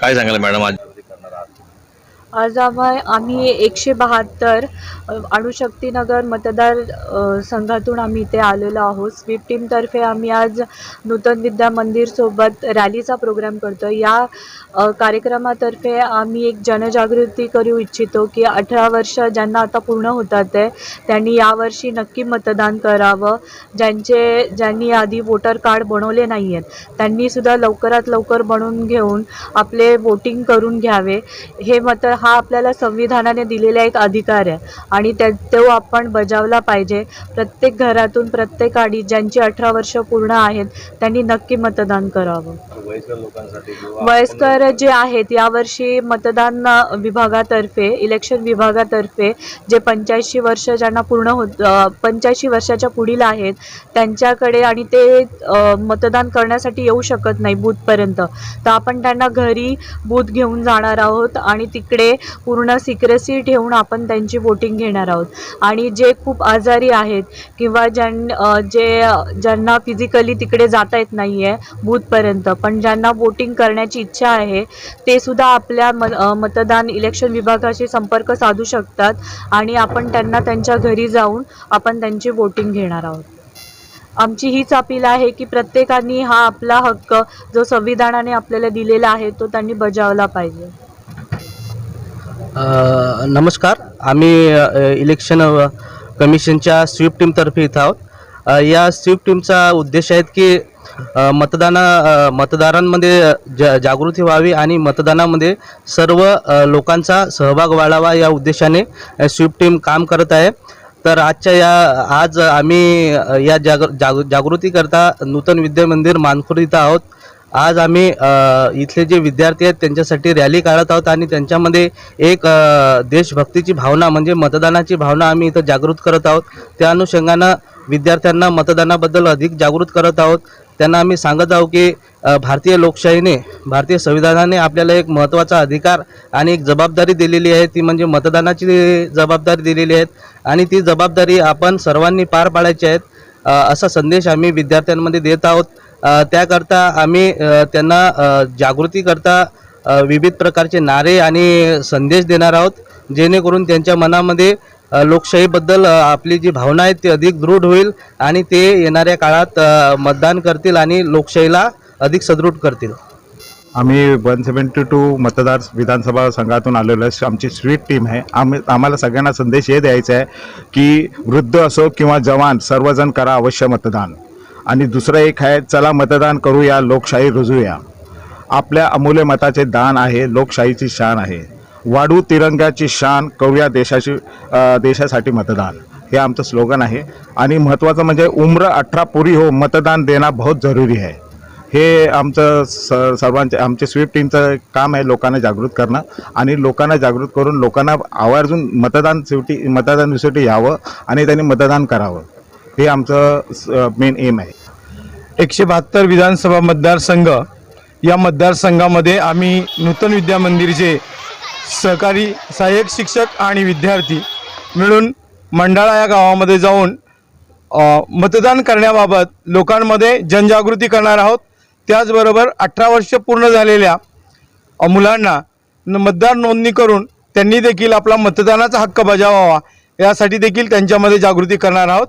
काय सांगाल मॅडम आज? आज आम्हा आम्ही एकशे बहात्तर अणुशक्तीनगर मतदार संघातून आम्ही इथे आलेलो आहोत. स्वीप टीमतर्फे आम्ही आज नूतन विद्या मंदिरसोबत रॅलीचा प्रोग्राम करतो या कार्यक्रमातर्फे आम्ही एक जनजागृती करू इच्छितो की अठरा वर्ष ज्यांना आता पूर्ण होतात आहे त्यांनी यावर्षी नक्की मतदान करावं. ज्यांचे ज्यांनी आधी वोटर कार्ड बनवले नाही आहेत त्यांनीसुद्धा लवकरात लवकर बनवून घेऊन आपले वोटिंग करून घ्यावे. हे मत हा आपल्याला संविधानाने दिलेला एक अधिकार आहे. आणि त्या तो आपण बजावला पाहिजे. प्रत्येक घरातून प्रत्येक आडी ज्यांची अठरा वर्ष पूर्ण आहेत त्यांनी नक्की मतदान करावं. वयस्कर जे आहेत यावर्षी मतदान विभागातर्फे इलेक्शन विभागातर्फे जे पंच्याऐंशी वर्ष ज्यांना पूर्ण होत पंच्याऐंशी वर्षाच्या पुढील आहेत त्यांच्याकडे आणि ते मतदान करण्यासाठी येऊ शकत नाही बूथपर्यंत. तर आपण त्यांना घरी बूथ घेऊन जाणार आहोत आणि तिकडे पूर्ण सिक्रेसी ठेवून आपण त्यांची वोटिंग घेणार आहोत. आणि जे खूप आजारी आहेत किंवा ज्यां जे ज्यांना फिजिकली तिकडे जाता येत नाही आहे बूथपर्यंत पण ज्यांना वोटिंग करण्याची इच्छा आहे ते सुद्धा आपल्या म मतदान इलेक्शन विभागाशी संपर्क साधू शकतात आणि आपण त्यांना त्यांच्या घरी जाऊन आपण त्यांची वोटिंग घेणार आहोत. आमची हीच अपील आहे की प्रत्येकाने हा आपला हक्क जो संविधानाने आपल्याला दिलेला आहे तो त्यांनी बजावला पाहिजे. नमस्कार. आम्ही इलेक्शन कमिशनच्या स्वीप टीमतर्फे इथं आहोत. या स्वीप टीमचा उद्देश आहेत की मतदान मतदाना मतदारांमध्ये ज जागृती व्हावी आणि मतदानामध्ये सर्व लोकांचा सहभाग वाढावा या उद्देशाने स्वीप टीम काम करत आहे. तर आजच्या या आज आम्ही या जाग जाग जागृतीकरता नूतन विद्या मंदिर मानखुर्द इथं आहोत. आज आम्ही इथले जे विद्यार्थी आहेत त्यांच्यासाठी रॅली काढत आहोत आणि त्यांच्यामध्ये एक देशभक्तीची भावना म्हणजे मतदानाची भावना आम्ही इथं जागृत करत आहोत. त्या अनुषंगानं विद्यार्थ्यांना मतदानाबद्दल अधिक जागृत करत आहोत. त्यांना आम्ही सांगत आहोत की भारतीय लोकशाहीने भारतीय संविधानाने आपल्याला एक महत्त्वाचा अधिकार आणि एक जबाबदारी दिलेली आहे. ती म्हणजे मतदानाची जबाबदारी दिलेली आहे आणि ती जबाबदारी आपण सर्वांनी पार पाडायची आहेत असा संदेश आम्ही विद्यार्थ्यांमध्ये देत आहोत. त्याकरता आम्ही त्यांना जागृतीकरता विविध प्रकारचे नारे आणि संदेश देणार आहोत जेणेकरून त्यांच्या मनामध्ये लोकशाहीबद्दल आपली जी भावना आहे ती अधिक दृढ होईल आणि ते येणाऱ्या काळात मतदान करतील आणि लोकशाहीला अधिक सदृढ करतील. आम्ही वन सेवन्टी टू मतदार विधानसभा संघातून आलेलो आहे. आमची स्वीट टीम आहे. आम्ही आम्हाला सगळ्यांना संदेश हे द्यायचा आहे की वृद्ध असो किंवा जवान सर्वजण करा अवश्य मतदान. आणि दुसरं एक आहे चला मतदान करूया लोकशाही रुजूया. आपल्या अमूल्य मताचे दान आहे लोकशाहीची शान आहे. वाढू तिरंग्याची शान करूया देशाची देशासाठी मतदान. हे आमचं स्लोगन आहे. आणि महत्त्वाचं म्हणजे उम्र अठरा पुरी हो मतदान देणं बहुत जरुरी आहे. हे आमचं स सर्वांचे आमचे स्वीप टीमचं काम आहे लोकांना जागृत करणं. आणि लोकांना जागृत करून लोकांना आवर्जून मतदान शेवटी मतदान शेवटी यावं आणि त्यांनी मतदान करावं. हे आमचं मेन एम आहे. एकशे बहात्तर विधानसभा मतदारसंघ या मतदारसंघामध्ये आम्ही नूतन विद्या मंदिरचे सहकारी सहाय्यक शिक्षक आणि विद्यार्थी मिळून मंडाळा या गावामध्ये जाऊन मतदान करण्याबाबत लोकांमध्ये जनजागृती करणार आहोत. त्याचबरोबर अठरा वर्ष पूर्ण झालेल्या मुलांना मतदार नोंदणी करून त्यांनी देखील आपला मतदानाचा हक्क बजावावा यासाठी देखील त्यांच्यामध्ये जागृती करणार आहोत.